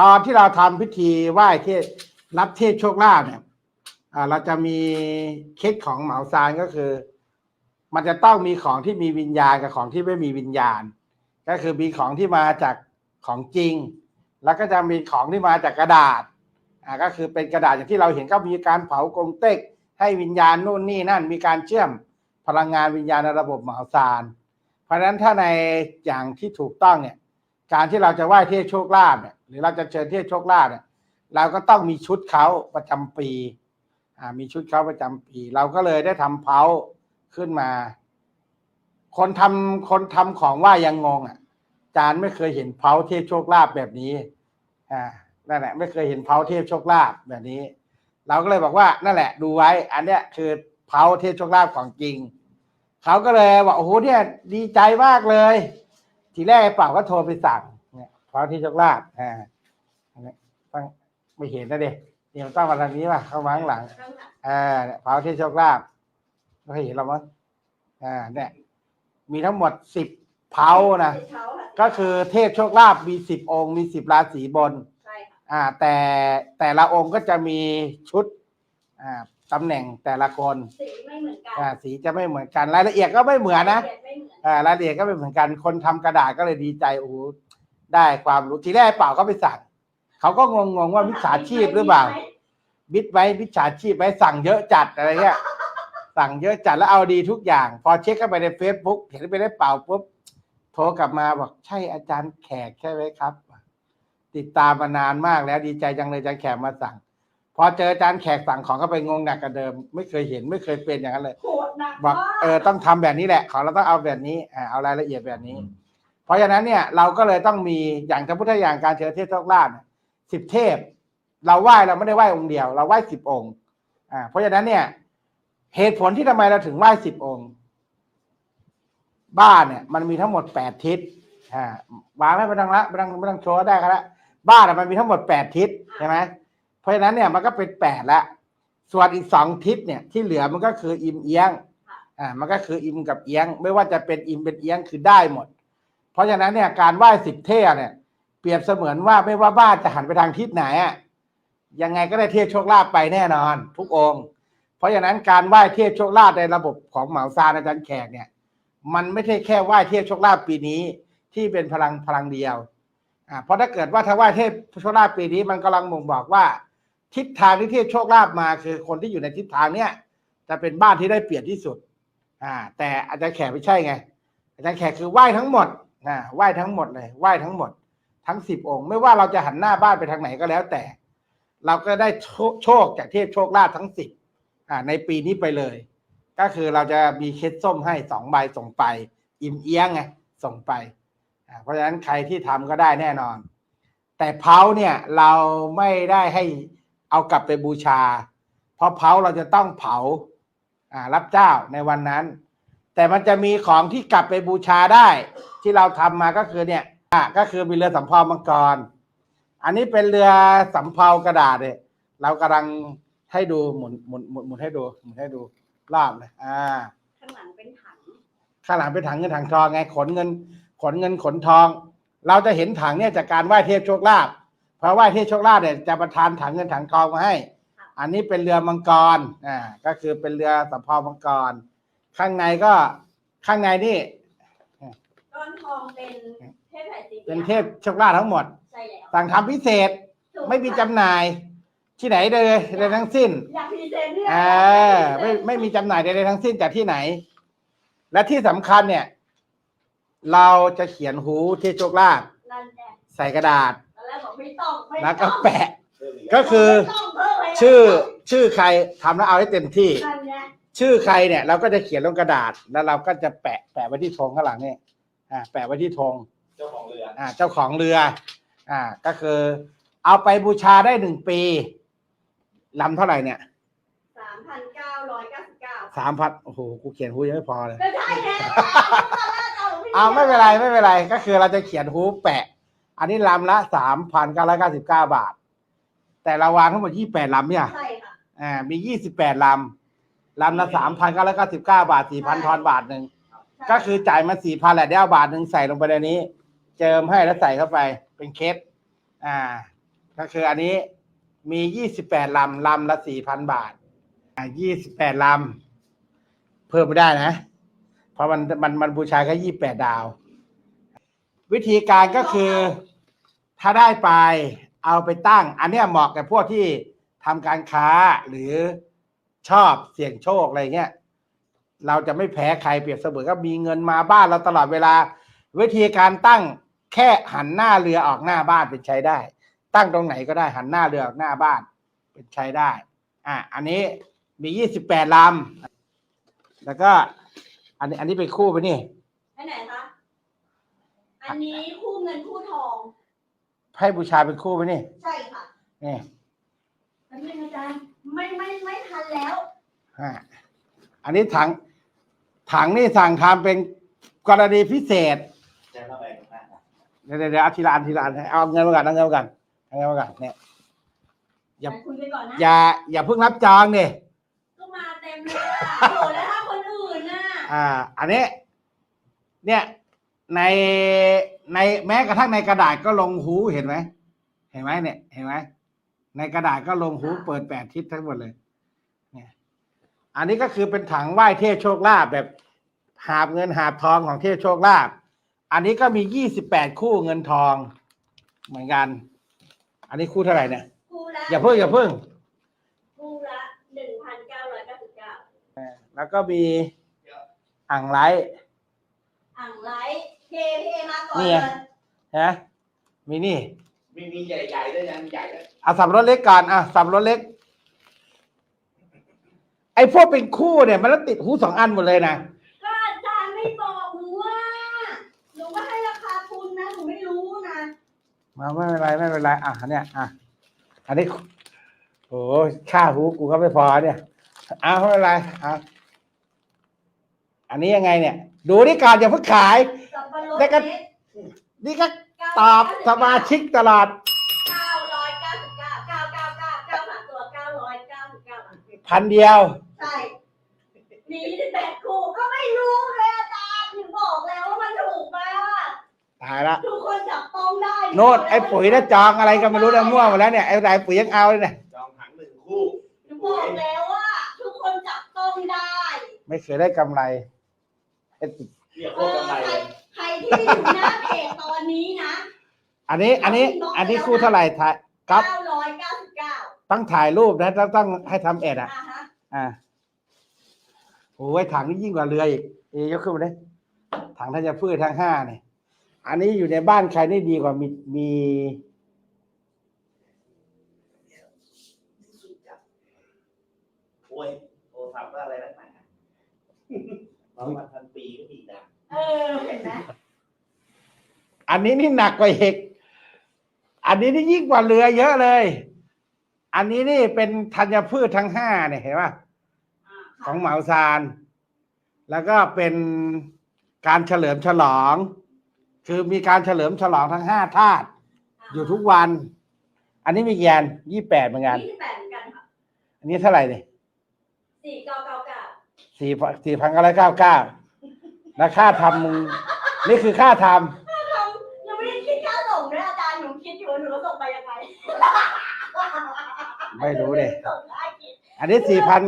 ตอนที่เราทำพิธีไหว้เทพรับเทพโชคลาภเนี่ยเราจะมีเคล็ดของเหมาซานก็คือ มันจะต้องมีของที่มีวิญญาณกับของที่ไม่มีวิญญาณ ก็คือมีของที่มาจากของจริง แล้วก็จะมีของที่มาจากกระดาษอ่าก็คือเป็นกระดาษอย่างที่เราเห็นก็มีการเผากงเต็ก ให้วิญญาณนู่นนี่นั่น มีการเชื่อมพลังงานวิญญาณในระบบเหมาซาน เพราะฉะนั้นถ้าในอย่างที่ถูกต้องเนี่ยการที่เราจะไหว้เทพโชคลาภเนี่ย หรือเราจะเชิญเทพโชคลาภเนี่ยเราก็ต้องมีชุดเขาประจำปีอ่ามีชุดเขาประจำปี เราก็เลยได้ทำเพาขึ้นมา คนทำคนทำของไหว่ายังงงอะ จานไม่เคยเห็นเพาเทพโชคลาภแบบนี้อ่านั่นแหละ ไม่เคยเห็นเพาเทพโชคลาภแบบนี้ เราก็เลยบอกว่านั่นแหละ ดูไว้ อันเนี้ยคือเพาเทพโชคลาภของจริงเขาก็เลยบอกโอ้โหเนี่ยดีใจมากเลย ทีแรกไอ้เป่าก็โทรไปสั่ง เนี่ยเพาเทพโชคลาภอ่าอันนี้ต้องไม่เห็นนะเด็เนี่ยมันต้องมาทางนี้ป่ะเข้ามาข้างหลังข้างหลังอ่าเนี่ยเผาที่โชคลาภไม่เคยเห็นหรอมั้งอ่าเนี่ยมีทั้งหมดสิบเผานะเขาอะก็คือเทพโชคลาภมีสิบองค์ มีสิบราศีบนใช่ค่ะอ่า แต่แต่ละองค์ก็จะมีชุดอ่าตำแหน่งแต่ละคนสีไม่เหมือนกันอ่าสีจะไม่เหมือนกันรายละเอียดก็ไม่เหมือนนะละเอียดไม่เหมือนอ่ารายละเอียดก็ไม่เหมือนกันคนทำกระดาษก็เลยดีใจโอ้โห ได้ความรู้ทีแรกเปล่าก็ไปสั่งเขาก็งงๆว่ามิจฉาชีพหรือเปล่าบิดไว้มิจฉาชีพไว้สั่งเยอะจัดอะไรเงี้ยสั่งเยอะจัดแล้วเอาดีทุกอย่าง พอเช็คเข้าไปในเฟซบุ๊กเห็นไปได้เปล่าปุ๊บโทรกลับมาบอกใช่อาจารย์แขกใช่ไหมครับ ติดตามมานานมากแล้วดีใจจังเลยอาจารย์แขกมาสั่ง พอเจออาจารย์แขกสั่งของก็ไปงงหนักกว่าเดิม ไม่เคยเห็นไม่เคยเป็นอย่างนั้นเลยโหดหนักบอกมากเออต้องทำแบบนี้แหละ ของเราต้องเอาแบบนี้อ่าเอารายละเอียดแบบนี้ เพราะฉะนั้นเนี่ยเราก็เลยต้องมีอย่างพระพุทธอย่างการเชิญเทพโชคลาภสิบเทพ เราไหว้เราไม่ได้ไหว้องค์เดียว เราไหว้สิบองค์อ่าเพราะฉะนั้นเนี่ย เหตุผลที่ทำไมเราถึงไหว้สิบองค์ บ้านเนี่ย มันมีทั้งหมดแปดทิศอ่าวางไม่ไปทางละไม่ต้องไม่ต้องโชว์ได้ครับละบ้านมันมีทั้งหมดแปดทิศใช่ไหมเพราะฉะนั้นเนี่ยมันก็เป็นแปดละส่วนอีกสองทิศเนี่ยที่เหลือมันก็คืออิมเอียงอ่ามันก็คืออิมกับเอียง ไม่ว่าจะเป็นอิมเป็นเอียงคือได้หมด ราะฉะนั้นเนี่ยการไหว้สิบเทพเนี่ยเปรียบเสมือนว่าไม่ว่าบ้านจะหันไปทางทิศไหนอะยังไงก็ได้เทพโชคลาภไปแน่นอน ทุกองค์ เพราะฉะนั้นการไหว้เทพโชคลาภในระบบของเหมาซานอาจารย์แขกเนี่ย มันไม่ใช่แค่ไหว้เทพโชคลาภปีนี้ ที่เป็นพลังพลังเดียวอ่าเพราะถ้าเกิดว่าถ้าไหว้เทพโชคลาภปีนี้มันกำลังบ่งบอกว่า ทิศทางที่เทพโชคลาภมาคือคนที่อยู่ในทิศทางเนี้ยจะเป็นบ้านที่ได้เปรียบที่สุดอ่าแต่อาจารย์แขกไม่ใช่ไง อาจารย์แขกคือไหว้ทั้งหมด อ่าไหว้ทั้งหมดเลยไหว้ทั้งหมด ทั้งสิบองค์ ไม่ว่าเราจะหันหน้าบ้านไปทางไหนก็แล้วแต่ เราก็ได้โชโชคจากเทพโชคลาภทั้งสิบอ่าในปีนี้ไปเลย ก็คือเราจะมีเคสส้มให้สองใบส่งไป อิ่มเอี้ยงไงส่งไปอ่าเพราะฉะนั้นใครที่ทำก็ได้แน่นอน แต่เผาเนี่ยเราไม่ได้ให้เอากลับไปบูชา เพราะเผาเราจะต้องเผาอ่ารับเจ้าในวันนั้น แต่มันจะมีของที่กลับไปบูชาได้ ที่เราทำมาก็คือเนี่ยอะก็คือมีเรือสำเภามังกร อันนี้เป็นเรือสำเภากระดาษเนี่ยเรากำลังให้ดูหมุนหมุนหมุนหมุนให้ดูหมุนให้ดูรอบเลยอ่า ข้างหลังเป็นถัง ข้างหลังเป็นถังเงินถังทองไงขนเงิน ขนเงินขนทอง เราจะเห็นถังเนี่ยจากการไหว้เทพโชคลาภเพราะไหว้เทพโชคลาภเนี่ยจะประทานถังเงินถังทองมาให้ อันนี้เป็นเรือมังกรอ่าก็คือเป็นเรือสำเภามังกร ข้างในก็ข้างในนี่ก้อน ทองเป็นเทพไถ่สีเป็นเทพโชคลาภทั้งหมด ใช่แล้วสั่งทำพิเศษถูกไม่มีจำหน่าย ที่ไหนเลยเลยทั้งสิ้น อยากพรีเซนต์เนี่ยเออไม่ไม่มีจำหน่ายใดๆทั้งสิ้นจากที่ไหน และที่สำคัญเนี่ย เราจะเขียนหูเทพโชคลาภนั่นแหละใส่กระดาษ ตอนแรกบอกไม่ต้องไม่แล้วก็ต้องแปะ ก็คือ ไม่ต้องเพิ่มเลยนะชื่อชื่อใครทำแล้วเอาให้เต็มที่ นั่นไงชื่อใครเนี่ย เราก็จะเขียนลงกระดาษแล้วเราก็จะแปะแปะไว้ที่ธงข้างหลังนี่ อ่าแปะไว้ที่ธงเจ้าของเรืออ่าเจ้าของเรือ อ่าก็คือ เอาไปบูชาได้หนึ่งปีลำเท่าไหร่เนี่ยสามพันเก้าร้อยเก้าสิบเก้าสามพันโอ้โหกูเขียนหูยังไม่พอเลย ก็ใช่ไงตอนแรกเอาเอาไม่เป็นไรไม่เป็นไร ก็คือเราจะเขียนฮูปแปะ อันนี้ลำละสามพันเก้าร้อยเก้าสิบเก้าบาท แต่เราวางทั้งหมดยี่แปดลำเนี่ยใช่ค่ะอ่ามียี่สิบแปดลำลำละสามพันเก้าร้อยเก้าสิบเก้าบาทสี่พันทอนบาทหนึ่ง ก็คือจ่ายมาสี่พันแหละได้เอาบาทหนึ่งใส่ลงไปในนี้ เจิมให้แล้วใส่เข้าไปเป็นเคสอ่า ก็คืออันนี้มียี่สิบแปดลำลำละสี่พันบาท อ่ายี่สิบแปดลำเพิ่มไม่ได้นะ เพราะมันมันมันบูชาแค่ยี่แปดดาว วิธีการก็คือ ถ้าได้ไปเอาไปตั้ง อันเนี้ยเหมาะกับพวกที่ทำการค้าหรือชอบเสี่ยงโชคอะไรเงี้ย เราจะไม่แพ้ใครเปรียบเสมือนก็มีเงินมาบ้านเราตลอดเวลา วิธีการตั้งแค่หันหน้าเรือออกหน้าบ้านเป็นใช้ได้ ตั้งตรงไหนก็ได้หันหน้าเรือออกหน้าบ้านเป็นใช้ได้ อะอันนี้มียี่สิบแปดลำแล้วก็ อันนี้อันนี้เป็นคู่ไปนี่อันไหนคะอันนี้คู่เงินคู่ทอง ให้บูชาเป็นคู่ไปนี่ใช่ค่ะนี่อันนี้อาจารย์ไม่ไม่ไม่ทันแล้วอะอันนี้ถัง ถังนี่สั่งทำเป็นกรณีพิเศษจะเข้าไปตรงนั้นนะเดี๋ยวเดี๋ยวเดี๋ยวเอาทีละอันทีละอันเอาเงินมาก่อนเอาเงินมาก่อนเอาเงินมาก่อนเนี่ย อย่าไปคุยไปก่อนนะ อย่าอย่าเพิ่งรับจองเนี่ยก็มาเต็มเลยอะโหแล้วถ้าคนอื่นน่ะอ่า อันนี้ เนี่ยในในแม้กระทั่งในกระดาษก็ลงหูเห็นไหมเห็นไหมเนี่ย เห็นไหมในกระดาษก็ลงหูเปิดแปดทิศทั้งหมดเลยเนี่ย อันนี้ก็คือเป็นถังไหว้เทพโชคลาภแบบหาบเงินหาบทองของเทพโชคลาภอันนี้ก็มียี่สิบแปดคู่เงินทองเหมือนกัน อันนี้คู่เท่าไหร่เนี่ย คู่ละอย่าเพิ่งอย่าเพิ่ง คู่ละหนึ่งพันเก้าร้อยเก้าสิบเก้าแล้วก็มีอ่างไลท์อ่างไลท์เทเทมาก่อนเนี่เลยยนะมีนี่ มีมีใหญ่ๆด้วยนะมีใหญ่ด้วยเอาสับรถเล็กก่อนอะสับรถเล็ก ไอ้พวกเป็นคู่เนี่ยมันต้องติดหูสองอันหมดเลยนะก็อาจารย์ไม่บอกหนูว่าหนูก็ให้ราคาทุนนะหนูไม่รู้นะมาไม่เป็นไรไม่เป็นไรอะเนี่ยอะอันนี้โอ้ค่าหูกูก็ไม่พอเนี่ยอะไม่เป็นไรอะอันนี้ยังไงเนี่ย ดูนี่ก่อนอย่าเพิ่งขาย สับปะรดแล้วก็เล็กนี่ก็ตอบสมาชิกตลอดเก้าร้อยเก้าสิบเก้าเก้าเก้าเก้าเก้าสามตัวเก้าร้อยเก้าสิบเก้าบาทพันเดียว ใช่มีที่แปดคู่ก็ไม่รู้เลยอาจารย์ถึงบอกแล้วว่ามันถูกมาก ตายละทุกคนจับต้องได้โน้ตไอ้ปุ๋ยนะจองอะไรก็ไม่รู้นะมั่วหมดแล้วเนี่ยไอ้ไหนปุ๋ยยังเอาเลยเนี่ยจองถังหนึ่งคู่หนูบอกแล้วว่าทุกคนจับต้องได้ไม่เคยได้กำไรเรียกเอว่าอกำไรใครเลยใครที่อยู่หน้าเพจตอนนี้นะอันนี้อันนี้ อันนี้คู่เท่าไหร่ถ่ายครับเก้าร้อยเก้าสิบเก้าต้องถ่ายรูปนะต้องต้องให้ทำแอดอะ อ่าฮะอ่าโอ้ยถังนี่ยิ่งกว่าเรืออีกเอยกขึ้นมาเลยถังธัญพืชทั้งห้าเนี่ย อันนี้อยู่ในบ้านใครนี่ดีกว่ามีมี โอ้ยโทรศัพท์ว่าอะไรนักหนาร้อยวันพันปีก็มีนะเออเห็นไหมอันนี้นี่หนักกว่าเอกอันนี้นี่ยิ่งกว่าเรือเยอะเลย อันนี้นี่เป็นธัญพืชทั้งห้าเนี่ยเห็นป่ะอ่าของเหมาซาน แล้วก็เป็นการเฉลิมฉลอง คือมีการเฉลิมฉลองทั้งห้าธาตุอยู่ทุกวัน อันนี้มีกี่อันยี่แปดเหมือนกัน ยี่สิบแปดเหมือนกันค่ะอันนี้เท่าไหร่เนี่ยสี่เก้าเก้าเก้าสี่สี่พันเก้าร้อยเก้าเก้าแล้วค่าทำมึงนี่คือค่าททำยังไม่ได้คิดค่าส่งด้วยอาจารย์หนูคิดอยู่ว่าหนูจะส่งไปยังไงำไม่รู้เลย ส่งค่าคิดอันนี้สี่พัน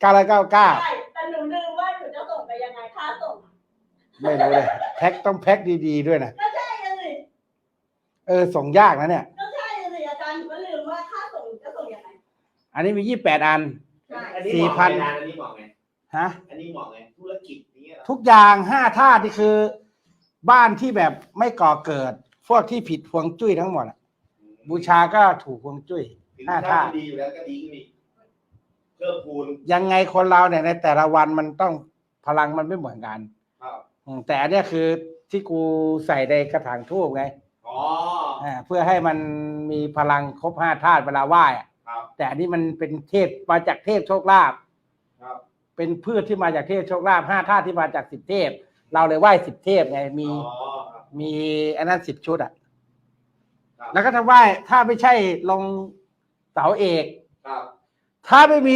เก้าร้อยเก้าเก้า ใช่แต่หนูลืมว่าหนูจะส่งไปยังไงค่าส่ง ไม่รู้เลยแพ็คต้องแพ็คดีๆด้วยนะก็ใช่เลยสิเออส่งยากนะเนี่ย ก็ใช่เลยสิอาจารย์หนูก็ลืมว่าค่าส่งจะส่งยังไงอันนี้มียี่แปดอัน ใช่อันนี้สี่เหมาะพันไงนะอันนี้เหมาะไงฮะ อันนี้เหมาะไงธุรกิจนี้เหรอทุกอย่างห้าธาตุนี่คือ บ้านที่แบบไม่ก่อเกิด พวกที่ผิดฮวงจุ้ยทั้งหมดอะบูชาก็ถูกฮวงจุ้ย ถึงห้าถ้าธาตุ มันดีอยู่แล้วก็ดีขึ้นอีกเพิ่มพูนยังไงคนเราเนี่ยในแต่ละวันมันต้องพลังมันไม่เหมือนกันครับอืม แต่อันเนี้ยคือที่กูใส่ในกระถางทูบไงอ๋ออ่าเพื่อให้มันมีพลังครบห้าธาตุเวลาไหว้อะครับแต่อันนี้มันเป็นเทพมาจากเทพโชคลาภครับเป็นพืชที่มาจากเทพโชคลาภห้าธาตุที่มาจากสิบเทพ เราเลยไหว้สิบเทพไงมี อ๋อครับ มีอันนั้นสิบชุดอะ ครับ แล้วก็ถ้าไหว้ถ้าไม่ใช่ลงเสาเอก ครับถ้าไม่มี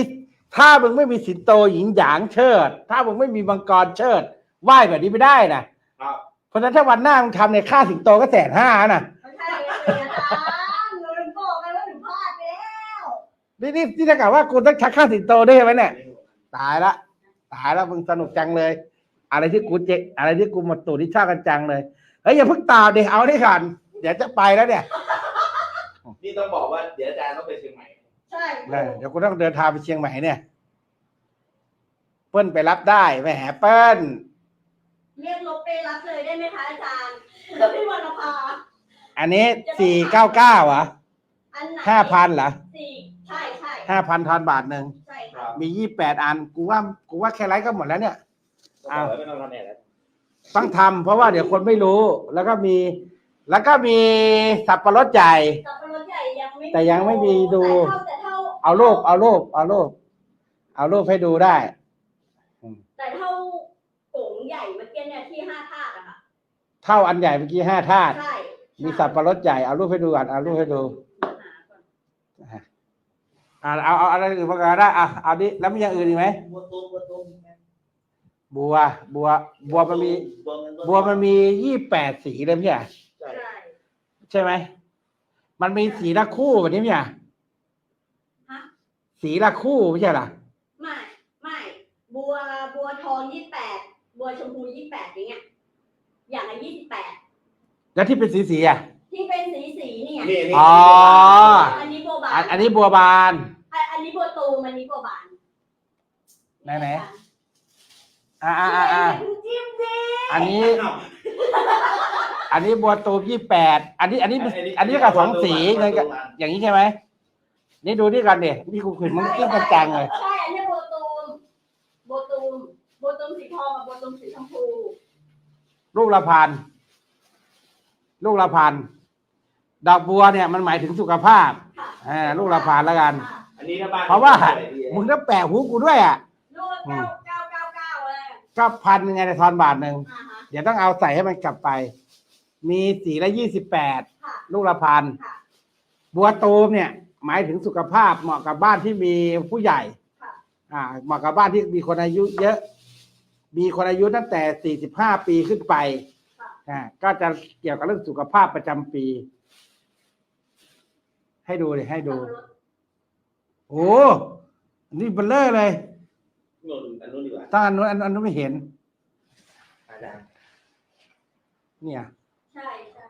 ถ้ามึงไม่มีสิงโตหญิงหยางเชิด ถ้ามึงไม่มีมังกรเชิด ไหว้แบบนี้ไม่ได้นะครับเพราะฉะนั้นถ้าวันหน้ามึงทำในยค่าสิงโตก็แสนห้านะไม่ใช่เลยอาจารย์หนูถึงบอกไงว่าหนูนี่นี่นี่ถ้าเกิดว่ากูต้องชักข้าสิงโตด้วยใช่ไหมเนี่ยตายละตายละมึงสนุกจังเลย อะไรที่กูเจ๊อะไรที่กูหมดตูดที่ชอบกันจังเลยเฮ้ยอย่าเพิ่งตามดิเอาได้ก่อนเดี๋ยวจะไปแล้วเนี่ย นี่ต้องบอกว่าเดี๋ยวอาจารย์ต้องไปเชียงใหม่ ใช่เดี๋ยวกูต้องเดินทางไปเชียงใหม่เนี่ย เปิ้ลไปรับได้แหมเปิ้ล เรียกลบไปรับเลยได้ไหมคะอาจารย์แล้วพี่วรรณภาอันนี้สี่เก้าเก้าเหรออันไหนห้าพันเหรอสี่ใช่ใช่ห้าพันทอนบาทหนึ่งใช่คค่ะรับมียี่แปดอัน กูว่ากูว่าแค่ไลฟ์ก็หมดแล้วเนี่ยต้องบอกไว้ไม่ต้องทำแน่แล้วต้องทำเพราะว่าเดี๋ยวคนไม่รู้แล้วก็มี แล้วก็มีสับปะรดใหญ่ สับปะรดใหญ่ยังไม่แต่ยังไม่มีดู แต่เท่าแต่เท่าเอารูปเอารูปเอารูปเอารูปให้ดูได้ แต่เท่าโป่งใหญ่เมื่ อกี้เนี่ยที่ห้าธาตุอะค่ะเท่าอันใหญ่เมื่อกี้ห้าธาตุใช่มีสับปะรดใหญ่เอารูปให้ดูก่อนเอารูปให้ดูหาก่อนอ่าเอาเอาอะไรอื่นมาก่อนได้อะเอาดิแล้วมีอย่างอื่นอีกไหมบัวตูมบัวตูมบัว บัว บัวมันมีบัวเงินบัวมันมียี่แปดสีเลยพี่อะใช่ใช่ใช่ไหมมันมีสีละคู่แบบนี้พี่อะฮะสีละคู่ไม่ใช่เหรอไม่ไม่บัวบัวทองยี่แปด บัวชมพูยี่แปดอย่างเงี้ย อย่างละยี่สิบแปดแล้วที่เป็นสีสีอะ ที่เป็นสีสีเนี่ยนี่นี่อ๋อ อันนี้บัวบาอันนอันนี้บัวบาน อันอันนี้บัวตูมอันนี้บัวบานไหนไหนอ่าอ่าอ่าอ่าจิ้มดิอันนี้อันนี้บัวตูมยี่แปดอันนี้ อันนี้ อันนี้กับสองสีเงินกับอย่างนี้ใช่ไหมนี่ดูนี่กันเด็นี่กูคุยมันกิ้งกันจังเลย ใช่อันนี้บัวตูมบัวตูมบัวตูมสี ทองกับบัวตูมสีชมพูลูกละพันลูกละพันดอกบัวเนี่ยมันหมายถึงสุขภาพค่ะอ่าลูกละพันแล้วกัน ค่ะอันนี้ถ้าบ้านเพราะว่า มึงต้องแปะหูกูด้วยอะลูกเก้าเก้าเก้าเก้าเลยก็พันยังไงในทอนบาทหนึ่งอ่าฮะเดี๋ยวต้องเอาใส่ให้มันกลับไป มีสีละยี่สิบแปดค่ะลูกละพันค่ะ บัวตูมเนี่ย หมายถึงสุขภาพเหมาะกับบ้านที่มีผู้ใหญ่ ค่ะ อ่าเหมาะกับบ้านที่มีคนอายุเยอะ มีคนอายุตั้งแต่สี่สิบห้าปีขึ้นไปค่ะอ่าก็จะเกี่ยวกับเรื่องสุขภาพประจำปี ให้ดูเลยให้ดูสับปะรดโอ้อันนี่เบลเลอร์เลยโน่นอันนู้นดีกว่าตั้งอันนู้นอันอันนู้นไม่เห็น อาจารย์เนี่ย ใช่ใช่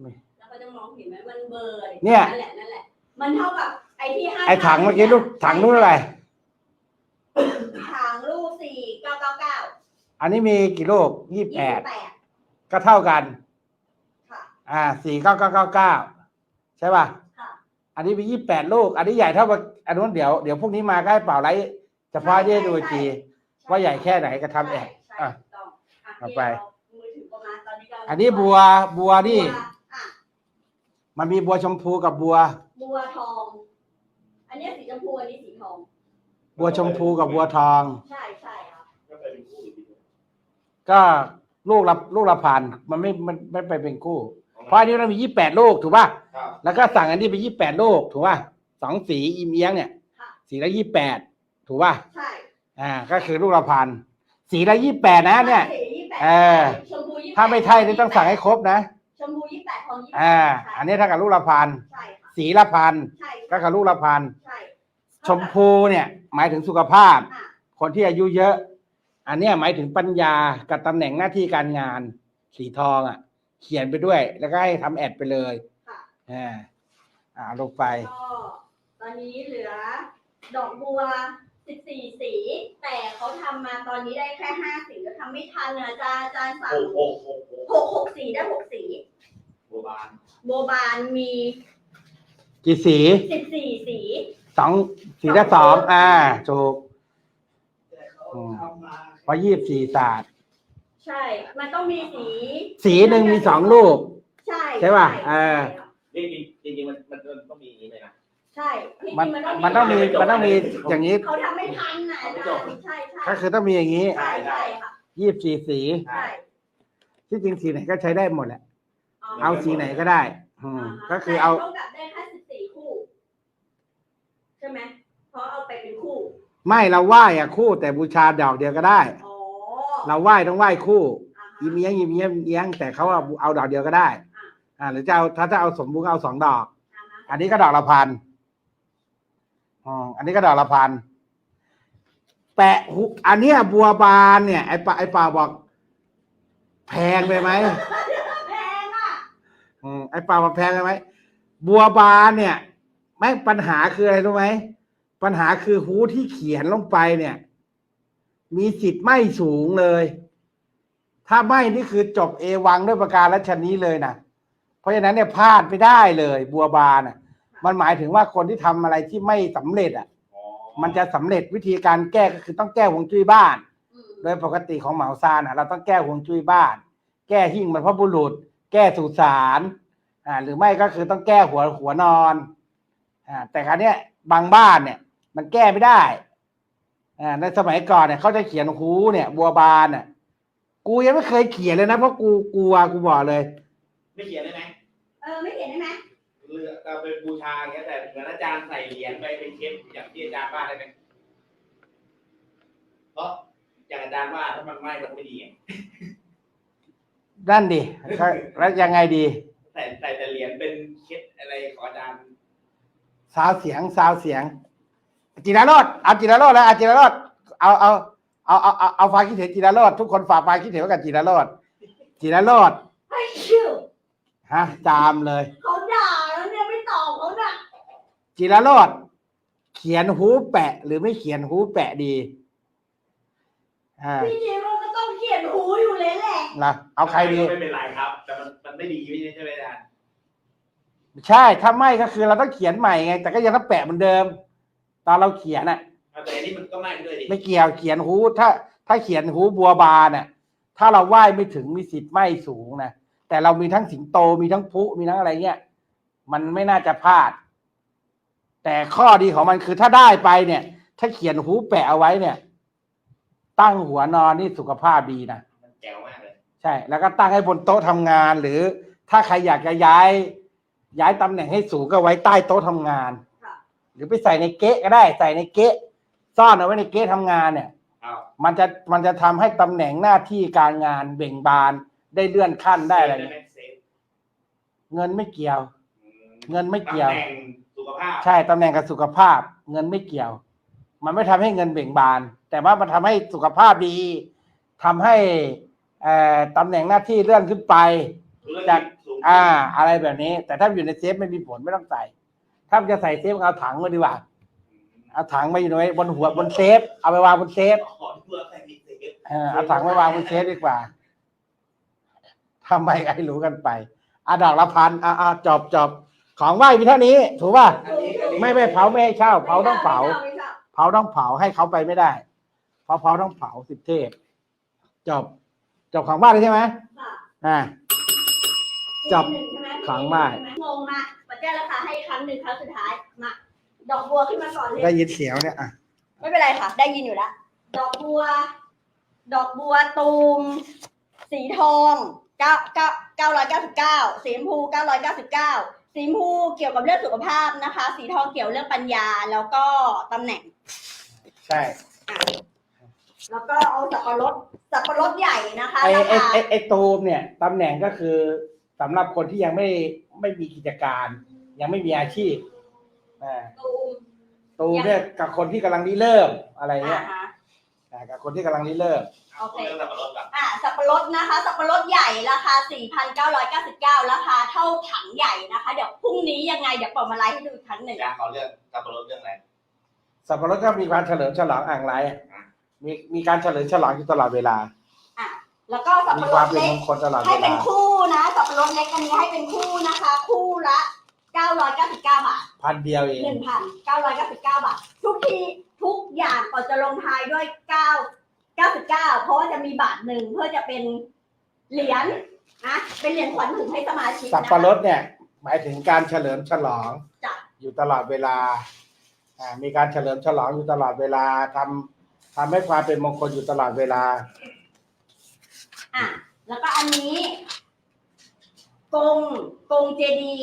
ไม่แล้วก็จะมองเห็นไหมมันเบลอร์เนี่ย นั่นแหละนั่นแหละ มันเท่ากับไอ้ที่ห้าไอ้ถังเมื่อกี้ลูกถังนู้นอะไรถังลูกสี่เก้าเก้าเก้า อันนี้มีกี่ลูกยี่ยี่แปสิดบแปดก็เท่ากันค่ะอ่าสี่เก้าเก้าเก้าเก้าใช่ป่ะค่ะอันนี้มียี่แปดลูก อันนี้ใหญ่เท่ากับอันนู้นเดี๋ยวเดี๋ยวพวกนี้มาก็ให้เป่าไรเฉพาะที่ให้ดูอีกทีว่าใหญ่แค่ไหนก็ทำแอกใช่อะถูกต้องอะเอาไปมือถือประมาณตอนนี้ก็อันนี้บัวบัวนี่บัวอะมันมีบัวชมพูกับบัว บัวทอง อันนี้สีชมพูอันนี้สีทอง บัวชมพูกับบัวทอง ใช่ใช่ครับ ก็ไปเป็นคู่อีกที ก็ลูกละลูกละพันมันไม่มันไม่ไปเป็นคู่ เพราะอันนี้เรามียี่แปดลูกถูกป่ะครับแล้วก็สั่งอันนี้ไปยี่แปดลูกถูกป่ะสองสีอีเมียงเนี่ยค่ะสีละยี่แปดถูกป่ะใช่อ่าก็คือลูกละพันสีละยี่แปดนะเนี่ยสียี่แปดเออ ชมพูยี่แปดถ้าไม่ใช่นี่ต้องสั่งให้ครบนะชมพูยี่แปดทองยี่แปดอ่าใช่อันนี้เท่ากับลูกละพันใช่ค่ะสีละพันใช่ก็คือลูกละพันใช่ชมพูเนี่ย หมายถึงสุขภาพ อะคนที่อายุเยอะ อันเนี้ยหมายถึงปัญญากับตำแหน่งหน้าที่การงาน สีทองอะ เขียนไปด้วย แล้วก็ให้ทำแอดไปเลยค่ะ อ่าอ่าลงไป ก็ตอนนี้เหลือ ดอกบัวสิบสี่สี แต่เขาทำมาตอนนี้ได้แค่ห้าสีแล้วทำไม่ทันนะอาจารย์อาจารย์สั่งโอ้โหโอ้โหหกหกสีได้หกสีบัวบานโบบานมี กี่สีสิบสี่สี สองสีละสอง อ่าถูก แต่เขาทำมาเพ ราะยี่สิบสี่ศาสตร์ ใช่ มันต้องมีสีสีหนึ่งมีสองลูกใช่ใช่ป่ะใช่อ่าจริงจริงจริงๆมันมันมันต้องมีอย่างนี้เลยนะใช่ที่จริงมันมันต้องมันต้องมีมันต้องมีอย่างนี้ เขาทำไม่ทันนะอาจารย์ใช่ใช่ก็คือต้องมีอย่างนี้ใช่ใช่ค่ะยี่สิบสี่สี ใช่ที่จริงสีไหนก็ใช้ได้หมดแหละอ๋อเอาสีไหนก็ได้ อืม ก็คือเอา แต่ท่กับได้แค่สิบสี่คู่ ใช่ไหมเพราะเอาไปเป็นคู่ ไม่เราไหว้อะคู่ แต่บูชาดอกเดียวก็ได้ อ๋อเราไหว้ต้องไหว้คู่อ่าฮะยิ้มเยี้ยงยิ้มเยี้ยงเยี้ยงแต่เขาเอาเอาดอกเดียวก็ได้ อ่าหรือจะเอาถ้าจะเอาสมบูรณ์ก็เอาสองดอก อ่าฮะอันนี้ก็ดอกละพันอืมอันนี้ก็ดอกละพันแปะหุอันเนี้ยบัวบานเนี่ยไอ้ปาไอ้ป่าบอก แพงไปไหมแพงอะอืมไอ้ป่าบอกแพงไปไหมบัวบานเนี่ยแม่งปัญหาคืออะไรรู้ไหม ปัญหาคือหูที่เขียนลงไปเนี่ย มีสิทธิ์ไม่สูงเลย ถ้าไม่นี่คือจบเอวังด้วยประการและชนนี้เลยนะเพราะฉะนั้นเนี่ยพลาดไม่ได้เลย บัวบานอะ มันหมายถึงว่าคนที่ทำอะไรที่ไม่สำเร็จอะมันจะสำเร็จวิธีการแก้ก็คือต้องแก้ฮวงจุ้ยบ้าน โดยปกติของเหมาซานอะ เราต้องแก้ฮวงจุ้ยบ้าน แก้หิ้งบรรพบุรุษ แก้สุสานอ่าหรือไม่ก็คือต้องแก้หัวหัวนอนอ่าแต่ครั้นี้ยบางบ้านเนี่ย มันแก้ไม่ได้อ่าในสมัยก่อนเนี่ยเขาจะเขียนหูเนี่ยบัวบานอะกูยังไม่เคยเขียนเลยนะเพราะกูกลัวกูบอกเลย ไม่เขียนได้ไหมเออไม่เห็นได้ไหมเรือเราเป็นบูชาอย่างเงี้ยแต่เหมือนอาจารย์ใส่เหรียญไปเป็นเคสอย่างที่อาจารย์ว่าได้ไหมเพราะอย่างอาจารย์ว่าถ้ามันไหม้มันไม่ดีไงนั่นดิแล้วยังไงดีใส่ใส่แต่เหรียญเป็นเคสอะไรของอาจารย์ซาวเสียงซาวเสียง จิราโรดเอาจิราโรดแล้วเอาจิราโรดเอาเอาเอาเอาเอาเอาความคิดเห็นจิราโรดทุกคนฝากความคิดเห็นไว้กับจิราโรดจิราโรดไอ้ชื่อฮะจามเลย เขาด่าแล้วเนี่ยไม่ตอบเขาน่ะจิราโรดเขียนหูแปะ หรือไม่เขียนหูแปะดีอ่าพี่จีมันก็ต้องเขียนหูอยู่เลยแหละนะเอาใครดี ไม่เป็นไรครับ แต่มันมันไม่ดีไม่ใช่ใช่ไหมอาจารย์ใช่ ถ้าไม่ก็คือเราต้องเขียนใหม่ไง แต่ก็ยังต้องแปะเหมือนเดิม ตอนเราเขียนอะเอาแต่อันนี้มันก็ไหม้ด้วยดิไม่เกี่ยวเขียนหูถ้า ถ้าเขียนหูบัวบานน่ะ ถ้าเราไหว้ไม่ถึงมีสิทธิ์ไหม้สูงนะแต่เรามีทั้งสิงโตมีทั้งพลุมีทั้งอะไรเงี้ยมันไม่น่าจะพลาด แต่ข้อดีของมันคือถ้าได้ไปเนี่ย ถ้าเขียนหูแปะเอาไว้เนี่ย ตั้งหัวนอนนี่สุขภาพดีนะมันแจ๋วมากเลย ใช่ แล้วก็ตั้งให้บนโต๊ะทำงาน หรือถ้าใครอยากจะย้าย ย้ายตำแหน่งให้สูงก็ไว้ใต้โต๊ะทำงานค่ะ หรือไปใส่ในเก๊ะก็ได้ ใส่ในเก๊ะ ซ่อนเอาไว้ในเก๊ะทำงานเนี่ยเอามันจะมันจะทำให้ตำแหน่งหน้าที่การงานเบ่งบานได้เลื่อนขั้นได้อะไรเซฟเนี่ยหมเซฟเงินไม่เกี่ยว อืมเงินไม่เกี่ยว ตำแหน่งสุขภาพใช่ตำแหน่งกับสุขภาพ เงินไม่เกี่ยว มันไม่ทำให้เงินเบ่งบาน แต่ว่ามันทำให้สุขภาพดีทำให้เอ่อตำแหน่งหน้าที่เลื่อนขึ้นไป ธุรจากิกจสูงอ่า อะไรแบบนี้ แต่ถ้าอยู่ในเซฟไม่มีผลไม่ต้องใส่ ถ้ามันจะใส่เซฟเอาถังมาดีกว่าเอาถังมาอยู่ไว้บนหัวบนเซฟ เอาไปวางบนเซฟขอเพื่อใส่เซฟเออเอาถังไปวางบนเซฟดีกว่าทำไมไอ้รู้กันไปอะดอกละพันอะอะจบจบของไหว้มีเท่านี้ ถูกป่ะอันนี้อันนี้ไม่ไม่เผาไม่ให้เช่า เผาต้องเผาไม่ชอบเผาต้องเผาให้เขาไปไม่ได้ เพราะเผาต้องเผาสิบเทพ จบ จบของบ้านเลยใช่ไหมค่ะอ่าจบอีกหนึ่งใช่ไหม ขังบ้านงงมาปัจจัยราคาให้ครั้งหนึ่งครั้งสุดท้ายมา ดอกบัวขึ้นมาก่อนเลยได้ยินเสียงเนี่ยอะไม่เป็นไรค่ะ ได้ยินอยู่แล้วดอกบัว ดอกบัวตูมสีทองเก้าเก้าเก้าร้อยเก้าสิบเก้าสีชมพูเก้าร้อยเก้าสิบเก้าสีชมพูเกี่ยวกับเรื่องสุขภาพนะคะ สีทองเกี่ยวเรื่องปัญญาแล้วก็ตำแหน่ง ใช่แล้วก็เอาสับปะรดสับปะรดใหญ่นะคะไอ้ราไอ้คาไอ้ไอ้ตูมเนี่ยตำแหน่งก็คือสำหรับคนที่ยังไม่ไม่มีกิจการ ยังไม่มีอาชีพอ่าตูมตูมเนี่ยกับคนที่กำลังริเริ่มอะไรเงี้ยอ่าฮะอ่ากับคนที่กำลังริเริ่ม โอเค เรื่องสับปะรดก่อนอ่าสับปะรดนะคะ สับปะรดใหญ่ราคา 4,999 ราคาเท่าถังใหญ่นะคะ เดี๋ยวพรุ่งนี้ยังไงเดี๋ยวเปิดมาไลฟ์ให้ดูอีกครั้งหนึ่งอาจารย์เขาเรื่องสับปะรดเรื่องอะไร สับปะรดก็มีการเฉลิมฉลองอ่างไรมีมีการเฉลิมฉลองอยู่ตลอดเวลา อะ แล้วก็สับมีปะครวามดเป็นเล็มกงคลตลอดให้เวเป็นลาคู่นะ สับปะรดเล็กอันนี้ให้เป็นคู่นะคะ คู่ละ 999 บาท พันเดียวเอง1,999 บาท ทุกทีทุกอย่างก่อนจะลงท้ายด้วย 9 99 เพราะว่าจะมีบาทหนึ่งเพื่อจะเป็นเหรียญนะเป็นเหรียญขวัญถุงให้สมาชิกสับนะปะรคะดเนี่ย หมายถึงการเฉลิมฉลอง จ้ะอยู่ตลอดเวลาอ่ามีการเฉลิมฉลองอยู่ตลอดเวลาทำทำให้ความเป็นมงคลอยู่ตลอดเวลา อะแล้วก็อันนี้ กงกงเจดี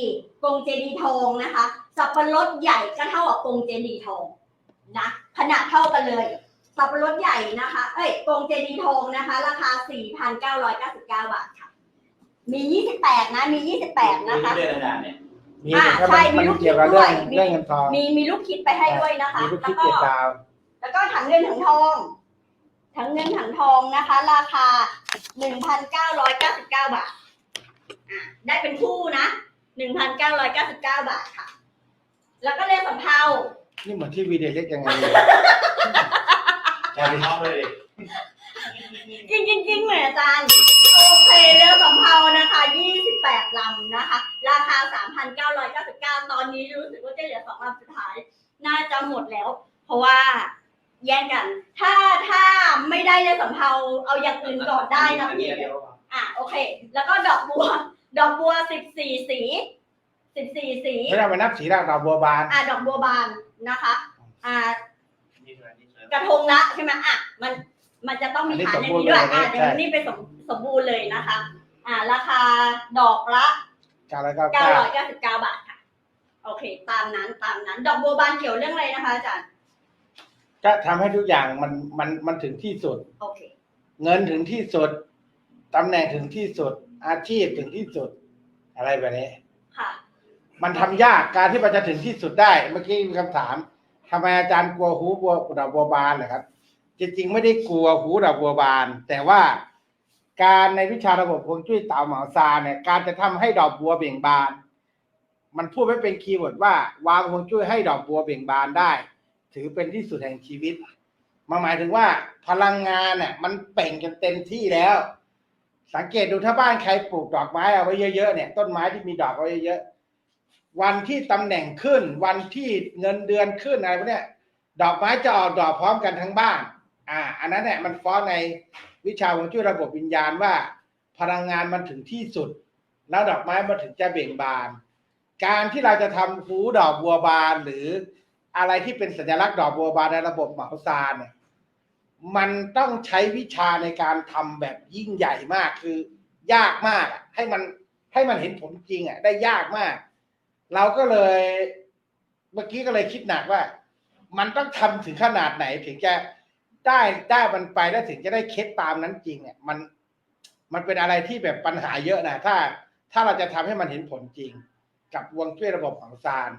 กงเจดีทองนะคะ สับปะรดใหญ่ก็เท่ากับกงเจดีทองนะขนาดเท่ากันเลย สับปะรดใหญ่นะคะ เอ้ยกงเจดีทองนะคะ ราคา 4,999 บาทค่ะ มี 28 นะ มี 28 นะคะเรื่องอาจารย์เนี่ยมีอ่าแต่ใช่มันมีมันลูกคิเกี่ดยวกับด้เรื่วองยมีเรื่องเงินทองมีมีลูกคิดไปให้ด้วยนะคะ มีลูกแล้คิวดก็เจ็ดดาวแล้วก็ถังเงินถังทอง ถังเงินถังทองนะคะ ราคาหนึ่งพันเก้าร้อยเก้าสิบเก้าบาทอะ ได้เป็นคู่นะหนึ่งพันเก้าร้อยเก้าสิบเก้าบาทค่ะ แล้วก็เรือสำเภานี่เหมือนที่วีเดียเล็กยังไงเลยแกไปท็อปเลยดิจริงจริงจริงเหมือนอาจารย์โอเคเรือสำเภานะคะ28ลำนะคะ ราคา 3,999 ตอนนี้รู้สึกว่าจะเหลือสองลำสุดท้าย น่าจะหมดแล้ว เพราะว่าแย่งกัน ถ้าถ้าไม่ได้เรือสำเภาเอาอย่างอื่นก่อนได้นะอัพี่เดียวอะโอเค แล้วก็ดอกบัว ดอกบัว14สี14สีไม่ได้มานับสีดาวดอกบัวบานอะดอกบัวบานนะคะอ่านี่เท่านี้เท่านั้นกระทงละใช่ไหมอะมันมันจะต้องมีฐานอย่างนี้ด้วยอะเดี๋ยวนี่เป็นสมสมบูรณ์เลยนะคะ อ่า ราคาดอกละเก้าร้อยเก้าเก้า999บาทค่ะ โอเค ตามนั้นตามนั้น ดอกบัวบานเกี่ยวเรื่องอะไรนะคะอาจารย์ก็ทำให้ทุกอย่างมันมันมันถึงที่สุด โอเค เงินถึงที่สุดตำแหน่งถึงที่สุด อาชีพถึงที่สุด อะไรแบบนี้ ค่ะ มันทำยากการที่มันจะถึงที่สุดได้ เมื่อกี้มีคำถามทำไมอาจารย์กลัวหูบัวดอกบัวบานเหรอครับ จริงๆไม่ได้กลัวหูดอกบัวบาน แต่ว่าการในวิชาระบบฮวงจุ้ยเต่าเหมาซาเนี่ยการจะทำให้ดอกบัวเบ่งบาน มันพูดไม่เป็นคีย์เวิร์ดว่าวางฮวงจุ้ยให้ดอกบัวเบ่งบานได้ ถือเป็นที่สุดแห่งชีวิตมาหมายถึงว่าพลังงานเนี่ยมันเป่งกันเต็มที่แล้ว สังเกตดูถ้าบ้านใครปลูกดอกไม้เอาไว้เยอะๆเนี่ยต้นไม้ที่มีดอกเอาไว้เยอะๆวันที่ตำแหน่งขึ้น วันที่เงินเดือนขึ้นอะไรพวกเนี้ยดอกไม้จะออกดอกพร้อมกันทั้งบ้าน อ่า อันนั้นเนี่ยมันฟ้องในวิชาของช่วยระบบวิญญาณว่า พลังงานมันถึงที่สุด แล้วดอกไม้มันถึงจะเบ่งบาน การที่เราจะทำหูดอกบัวบานหรืออะไรที่เป็นสัญลักษณ์ดอกบัวบานในระบบเหมาซานเนี่ย มันต้องใช้วิชาในการทำแบบยิ่งใหญ่มากคือ ยากมากให้มันให้มันเห็นผลจริงอะ ได้ยากมาก เราก็เลย เมื่อกี้ก็เลยคิดหนักว่า มันต้องทำถึงขนาดไหนถึงจะได้ได้มันไปแล้วถึงจะได้เคสตามนั้นจริงเนี่ยมันมันเป็นอะไรที่แบบปัญหาเยอะนะถ้า ถ้าเราจะทำให้มันเห็นผลจริง กับวงช่วยระบบของซาน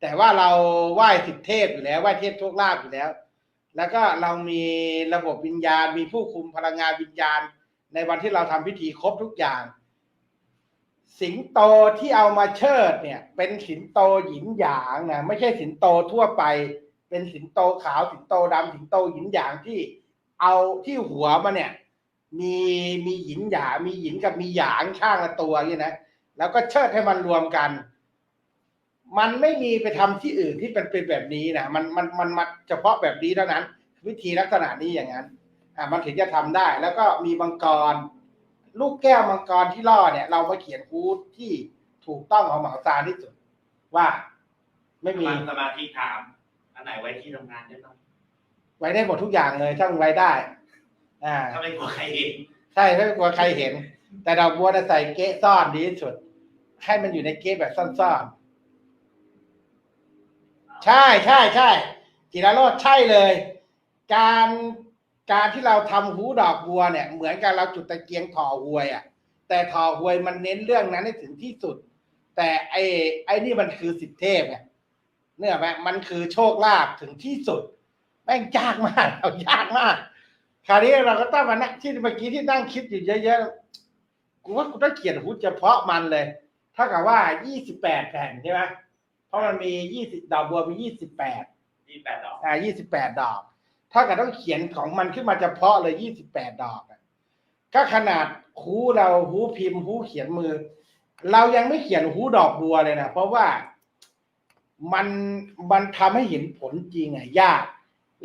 แต่ว่าเราไหว้สิทธเทพอยู่แล้วไหว้เทพโชคลาภอยู่แล้ว แล้วก็เรามีระบบวิญญาณ มีผู้คุมพลังงานวิญญาณ ในวันที่เราทำพิธีครบทุกอย่าง สิงโตที่เอามาเชิดเนี่ย เป็นสิงโตหยินหยางนะไม่ใช่สิงโตทั่วไป เป็นสิงโตขาวสิงโตดำสิงโตหยินหยางที่เอาที่หัวมาเนี่ย มีมีหยินหยางมีหยินกับมีหยางข้างละตัวนี่นะแล้วก็เชิดให้มันรวมกัน มันไม่มีไปทำที่อื่นที่เป็นเป็นแบบนี้นะมันมันมันมันเฉพาะแบบนี้เท่านั้น วิธีลักษณะนี้อย่างนั้นอ่ามันถึงจะทำได้ แล้วก็มีมังกร ลูกแก้วมังกรที่ล่อเนี่ย เรามาเขียนคูดที่ถูกต้องของเหมาซานที่สุด ว่าไม่มีสมาธิถามอันไหนไว้ที่ทำงานได้บ้างไว้ได้หมดทุกอย่างเลยถ้ามันไว้ได้ อ่าถ้าไม่กลัวใครเห็นใช่ไม่กลัวใครเห็น แต่ดอกบัวจะใส่เก๊ะซ่อนดีที่สุดให้มันอยู่ในเก๊ะแบบซ่อนๆ ใช่ใช่ใช่จิรโรดใช่เลย การการที่เราทำหูดอกบัวเนี่ย เหมือนกับเราจุดตะเกียงถ่อหวยอะ่ะ แต่ถ่อหวยมันเน้นเรื่องนั้นให้ถึงที่สุด แต่ไอ้ไอ้นี่มันคือสิทธิเทพไงเนื่อไหมมันคือโชคลาภถึงที่สุด แม่งยากมากเอายากมาก คราวนี้เราก็ต้องมานั่งที่เมื่อกี้ที่นั่งคิดอยู่เยอะๆกูว่ากูต้องเขียนหูเฉพาะมันเลยเท่ากับว่า 28 แผ่นใช่ไหม ราะมันมี20ดอกบัวมี28ที่แปดดอกอ่า28ดอกเท่ากับต้องเขียนของมันขึ้นมาเฉพาะเลย28ดอกอะก็ขนาดหูเราหูพิมพ์หูเขียนมือ เรายังไม่เขียนหูดอกบัวเลยนะเพราะว่ามันมันทำให้เห็นผลจริงอะยาก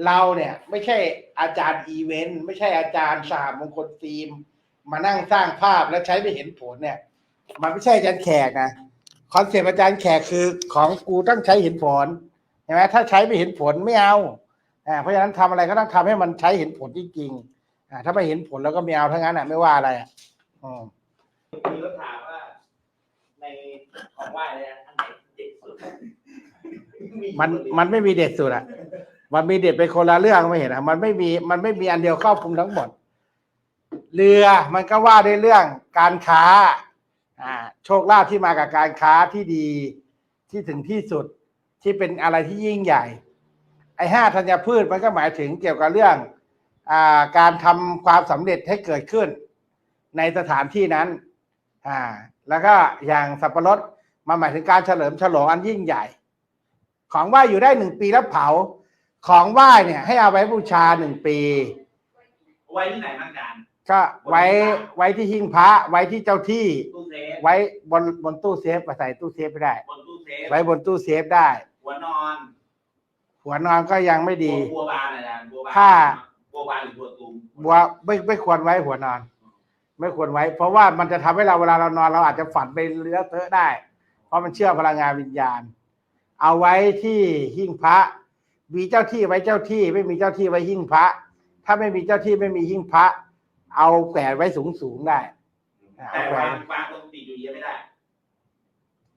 เราเนี่ย ไม่ใช่อาจารย์อีเวนต์ไม่ใช่อาจารย์สามมงคลฟิล์มมานั่งสร้างภาพแล้วใช้ไม่เห็นผลเนี่ย มันไม่ใช่อาจารย์แขกนะ คอนเซปต์อาจารย์แขกคือของกูต้องใช้เห็นผลใช่ไหมถ้าใช้ไม่เห็นผลไม่เอาอ่าเพราะฉะนั้นทำอะไรก็ต้องทำให้มันใช้เห็นผลจริงๆอ่าถ้าไม่เห็นผลแล้วก็ไม่เอาทั้งนั้นอะไม่ว่าอะไรอะอืมมีรถถามว่าในของไหว้เลยนะอันไหนเด็ดสุดมันมันไม่มีเด็ดสุดอะ มันมีเด็ดไปคนละเรื่องไม่เห็นอะ มันไม่มีมันไม่มีอันเดียวครอบคลุมทั้งหมดเรือมันก็ว่าด้วยเรื่องการค้า อ่าโชคลาภที่มากับการค้าที่ดีที่ถึงที่สุดที่เป็นอะไรที่ยิ่งใหญ่ ไอ้ห้าธัญพืชมันก็หมายถึงเกี่ยวกับเรื่องอาการทำความสำเร็จให้เกิดขึ้น ในสถานที่นั้นอ่าแล้วก็อย่างสับปะรดมันหมายถึงการเฉลิมฉลองอันยิ่งใหญ่ ของไหว้อยู่ได้หนึ่งปีแล้วเผาของไหว้เนี่ย ให้เอาไว้บูชาหนึ่งปี ไว้ที่ไหนบ้างจาน ก็ไว้ไว้ที่หิ้งพระไว้ที่เจ้าที่ ตู้เซฟไว้บนบนตู้เซฟมาใส่ตู้เซฟไม่ได้ บนตู้เซฟไว้บนตู้เซฟได้ หัวนอนหัวนอนก็ยังไม่ดี บัวบานอาจารย์บัวบานถ้า บัวบานหรือบัวตูมบัวไม่ไม่ควรไว้หัวนอน ไม่ควรไว้ เพราะว่ามันจะทำให้เราเวลาเรานอนเราอาจจะฝันไปเลือะเทอะได้ เพราะมันเชื่อพลังงานวิญญาณ เอาไว้ที่หิ้งพระ มีเจ้าที่ไว้เจ้าที่ ไม่มีเจ้าที่ไว้หิ้งพระ ถ้าไม่มีเจ้าที่ไม่มีหิ้งพระ เอาแขวนไว้สูงสูงๆได้ แต่วางวางตรงติดอยู่เยอะไม่ได้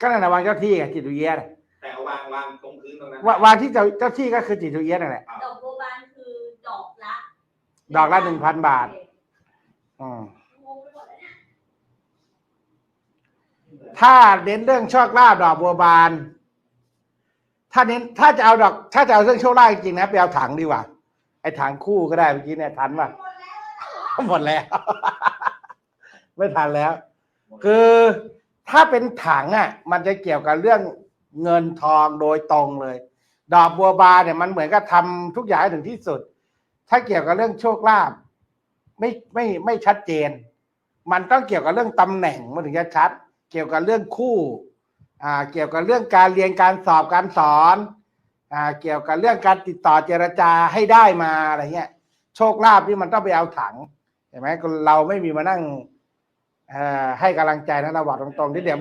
ก็นั่นนะวางเจ้าที่ไงจิตวิเยะน่ะแต่เอาวางวางตรงพื้นตรงนั้นวาวางที่เจ้าเจ้าที่ก็คือจิตวิเยะนั่นแหละ ดอกบัวบานคือดอกละดอกละ1,000บาท อืมงงไปหมดแล้วเนี่ยถ้าเน้นเรื่องโชคลาภดอกบัวบาน ถ้าเน้นถ้าจะเอาดอก ถ้าจะเอาเรื่องโชคลาภจริงๆนะไปเอาถังดีกว่าไอ้ถังคู่ก็ได้เมื่อกี้เนี่ยทันป่ะ หมด หมดแล้ว ไม่ทันแล้ว คือถ้าเป็นถังอะ มันจะเกี่ยวกับเรื่องเงินทองโดยตรงเลย ดอกบัวบานเนี่ยมันเหมือนกับทำทุกอย่างให้ถึงที่สุด ถ้าเกี่ยวกับเรื่องโชคลาภไม่ไม่ไม่ชัดเจน มันต้องเกี่ยวกับเรื่องตำแหน่งมันถึงจะชัด เกี่ยวกับเรื่องคู่อ่าเกี่ยวกับเรื่องการเรียนการสอบการสอนอ่าเกี่ยวกับเรื่องการติดต่อเจรจาให้ได้มาอะไรเงี้ยโชคลาภนี่มันต้องไปเอาถัง เห็นไหมเราไม่มีมานั่งให้กำลังใจนะเราบอกตรงๆที่เดี๋ยว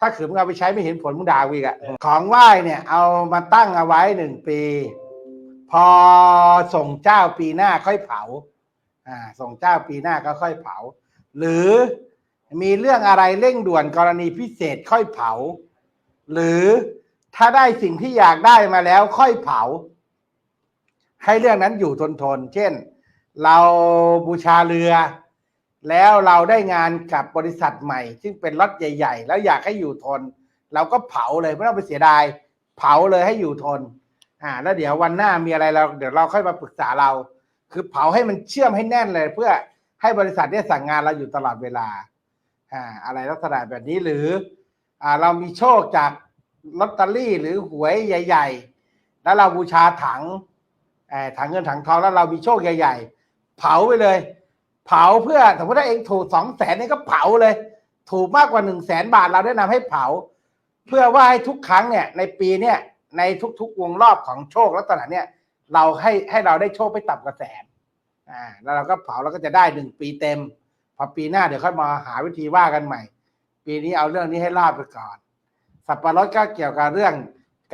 ถ้าขืนมึงเอาไปใช้ไม่เห็นผลมึงด่ากูอีกอะของไหว้เนี่ย เอามาตั้งเอาไว้หนึ่งปี พอส่งเจ้าปีหน้าค่อยเผาอ่าส่งเจ้าปีหน้าก็ค่อยเผา หรือมีเรื่องอะไรเร่งด่วนกรณีพิเศษค่อยเผา หรือถ้าได้สิ่งที่อยากได้มาแล้วค่อยเผา ให้เรื่องนั้นอยู่ทนทนๆเช่น เราบูชาเรือ แล้วเราได้งานกับบริษัทใหม่ ซึ่งเป็นรถใหญ่ ๆ แล้วอยากให้อยู่ทน เราก็เผาเลยไม่ต้องไปเสียดาย เผาเลยให้อยู่ทนอ่าแล้วเดี๋ยววันหน้ามีอะไรเราเดี๋ยวเราค่อยมาปรึกษาเรา คือเผาให้มันเชื่อมให้แน่นเลย เพื่อให้บริษัทเนี่ยสั่งงานเราอยู่ตลอดเวลาอ่าอะไรลักษณะแบบนี้หรืออ่าเรามีโชคจากลอตเตอรี่หรือหวยใหญ่ ๆ แล้วเราบูชาถังเอ่อถังเงินถังทองแล้วเรามีโชคใหญ่ ๆ เผาไปเลย เผาเพื่อสมมติถ้าเองถูกสองแสนนี่ก็เผาเลย ถูกมากกว่าหนึ่งแสนบาทเราแนะนำให้เผา เพื่อว่าให้ทุกครั้งเนี่ย ในปีเนี่ยในทุกๆวงรอบของโชคลักษณะเนี่ย เราให้ให้เราได้โชคไม่ต่ำกว่าแสนอ่าแล้วเราก็เผาเราก็จะได้หนึ่งปีเต็ม พอปีหน้าเดี๋ยวค่อยมาหาวิธีว่ากันใหม่ ปีนี้เอาเรื่องนี้ให้รอดไปก่อน สับปะรดก็เกี่ยวกับเรื่อง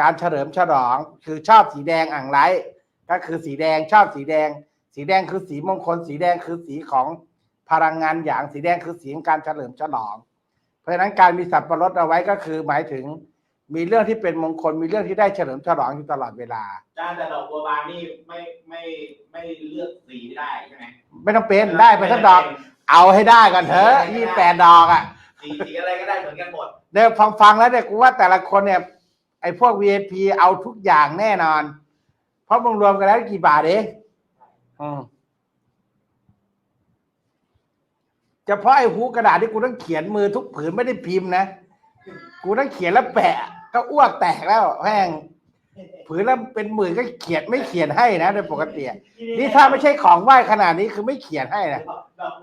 การเฉลิมฉลองคือชอบสีแดงอ่างไร้ก็คือสีแดงชอบสีแดง สีแดงคือสีมงคล สีแดงคือสีของพลังงานอย่างสีแดงคือสีของการเฉลิมฉลอง เพราะฉะนั้นการมีสับปะรดเอาไว้ก็คือหมายถึงมีเรื่องที่เป็นมงคลมีเรื่องที่ได้เฉลิมฉลองอยู่ตลอดเวลาจานแต่ดอกบัวบานนี่ไม่ไม่ไม่เลือกสีไม่ได้ใช่ไหมไม่ต้องเป็นได้ไปทั้งดอก เอาให้ได้ก่อนเถอะยี่แปดดอกอะสีสีอะไรก็ได้เหมือนกันหมดเดี๋ยวฟังฟังแล้วเนี่ยกูว่าแต่ละคนเนี่ยไอ้พวก VIP เอาทุกอย่างแน่นอน เพราะมึงรวมกันแล้วกี่บาทเอง อืมเฉพาะไอ้หูกระดาษที่กูต้องเขียนมือทุกผืนไม่ได้พิมพ์นะ กูต้องเขียนแล้วแปะ ก็อ้วกแตกแล้วแม่งผืนละเป็นหมื่นก็เขียนไม่เขียนให้นะโดยปกติ นี่ถ้าไม่ใช่ของไหว้ขนาดนี้คือไม่เขียนให้นะ